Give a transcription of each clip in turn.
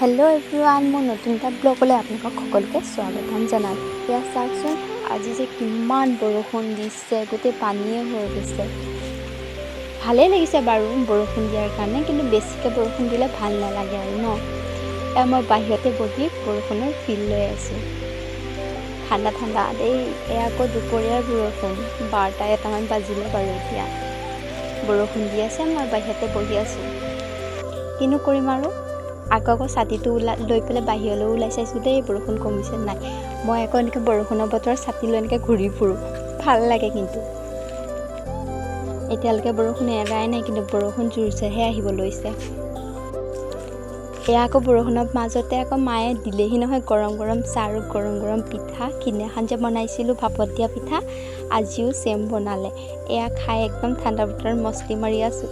Hello everyone মোৰ নতুন এটা ব্লগলৈ আপোনালোকক সকলোকে স্বাগতম জনালোঁ। এতিয়া চাওকচোন, আজি যে কিমান বৰষুণ দিছে, গোটেই পানীয়ে হৈ গৈছে। ভালেই লাগিছে বাৰু বৰষুণ দিয়াৰ কাৰণে, কিন্তু বেছিকৈ বৰষুণ দিলে ভালো নালাগে আৰু ন? এয়া মই বাহিৰতে বহি বৰষুণৰ ফিল লৈ আছোঁ। ঠাণ্ডা ঠাণ্ডা, দেই এয়া আকৌ দুপৰীয়াৰ বৰষুণ, বাৰটা এটামান বাজিলে বাৰু এতিয়া। বৰষুণ দি আছে, মই বাহিৰতে বহি আছোঁ। কিনো কৰিম আৰু? আকৌ আকৌ ছাতিটো ওলা লৈ পেলাই বাহিৰলৈ ওলাই চাইছোঁ দেই বৰষুণ কমিছে নাই? মই আকৌ এনেকৈ বৰষুণৰ বতৰত ছাতি লৈ এনেকৈ ঘূৰি ফুৰোঁ। ভাল লাগে কিন্তু। এতিয়ালৈকে বৰষুণ এৰাই নাই কিন্তু বৰষুণ জোৰছেহে আহিব লৈছে। এয়া আকৌ বৰষুণৰ মাজতে আকৌ মায়ে দিলেহি নহয় গৰম গৰম চাহ আৰু গৰম গৰম পিঠা। সিদিনাখন যে বনাইছিলোঁ ভাপত দিয়া পিঠা আজিও ছেম বনালে। এয়া খাই একদম ঠাণ্ডা বতৰত মস্তি মাৰি আছোঁ।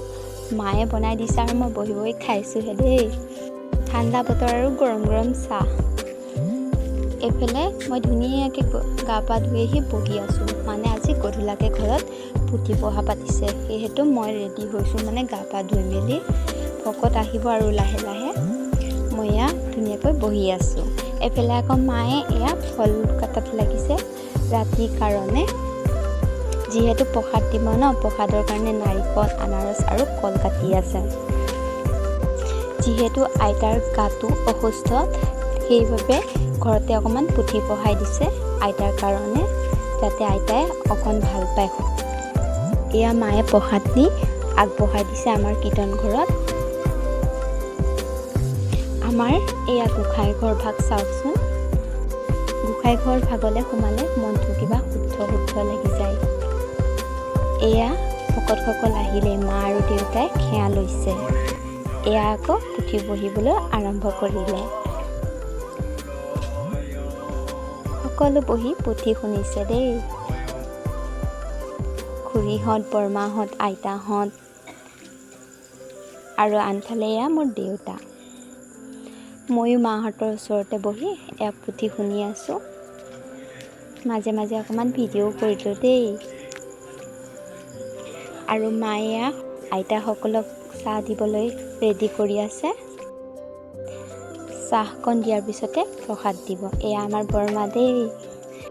মায়ে বনাই দিছে আৰু মই বহি বহি খাইছোঁহে দেই। ঠাণ্ডা বতৰ আৰু গৰম গৰম চাহ। এইফালে মই ধুনীয়াকৈ গা পা ধুই আহি বহি আছোঁ। মানে আজি গধূলাকৈ ঘৰত পুথি পঢ়া পাতিছে। সেয়েহেতু মই ৰেডি হৈছোঁ মানে গা পা ধুই মেলি ভকত আহিব আৰু লাহে লাহে মই এয়া ধুনীয়াকৈ বহি আছোঁ। এইফালে আকৌ মায়ে এয়া ফল কাটাত লাগিছে। ৰাতিৰ কাৰণে যিহেতু প্ৰসাদ দিব ন, প্ৰসাদৰ কাৰণে নাৰিকল, আনাৰস আৰু কল কাটি আছে। যিহেতু আইতাৰ গাটো অসুস্থ সেইবাবে ঘৰতে অকণমান পুথি পঢ়াই দিছে আইতাৰ কাৰণে যাতে আইতাই অকণ ভাল পায়। এয়া মায়ে প্ৰসাদ নি আগবঢ়াই দিছে আমাৰ কীৰ্তন ঘৰত। আমাৰ এয়া গোঁসাই ঘৰ ভাগ চাওকচোন। গোঁসাই ঘৰ ভাগলৈ সোমালে মনটো কিবা শুদ্ধ শুদ্ধ লাগি যায়। এয়া ভকতসকল আহিলে মা আৰু দেউতাই সেৱা লৈছে। এয়া আকৌ পুথি পঢ়িবলৈ আৰম্ভ কৰিলে। সকলো বহি পুথি শুনিছে দেই। খুৰীহঁত বৰমাহঁত আইতাহঁত আৰু আনফালে এয়া মোৰ দেউতা। ময়ো মাহঁতৰ ওচৰতে বহি এয়া পুথি শুনি আছোঁ। মাজে মাজে অকণমান ভিডিঅ' কৰিলোঁ দেই। আৰু মায়ে আইতাসকলক চাহ দিবলৈ ৰেডি কৰি আছে। চাহকণ দিয়াৰ পিছতে প্ৰসাদ দিব। এয়া আমাৰ বৰমা দেই।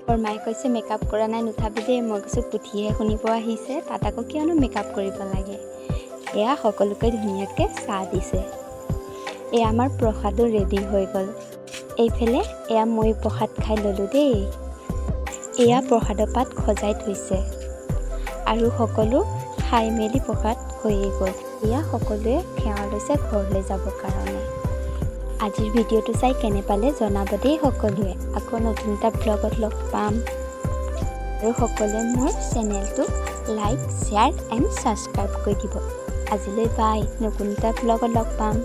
বৰমায়ে কৈছে মেকআপ কৰা নাই নুঠাবি দেই। মই কৈছোঁ পুথিহে শুনিব আহিছে। তাত আকৌ কিয়নো মেকআপ কৰিব লাগে? এয়া সকলোকে ধুনীয়াকৈ চাহ দিছে। এয়া আমাৰ প্ৰসাদো ৰেডি হৈ গ'ল। এইফালে এয়া মই প্ৰসাদ খাই ল'লোঁ দেই। এয়া প্ৰসাদৰ পাত সজাই থৈছে। আৰু সকলো খাই মেলি প্ৰসাদ হৈয়ে গ'ল এয়া সকলোৱে সেৱা লৈছে ঘৰলৈ যাবৰ কাৰণে। আজিৰ ভিডিঅ'টো চাই কেনে পালে জনাব দেই সকলোৱে। আকৌ নতুন এটা ব্লগত লগ পাম। আৰু সকলোৱে মোৰ চেনেলটো লাইক শ্বেয়াৰ এণ্ড ছাবস্ক্ৰাইব কৰি দিব। আজিলৈ বাই। নতুন এটা ব্লগত লগ পাম।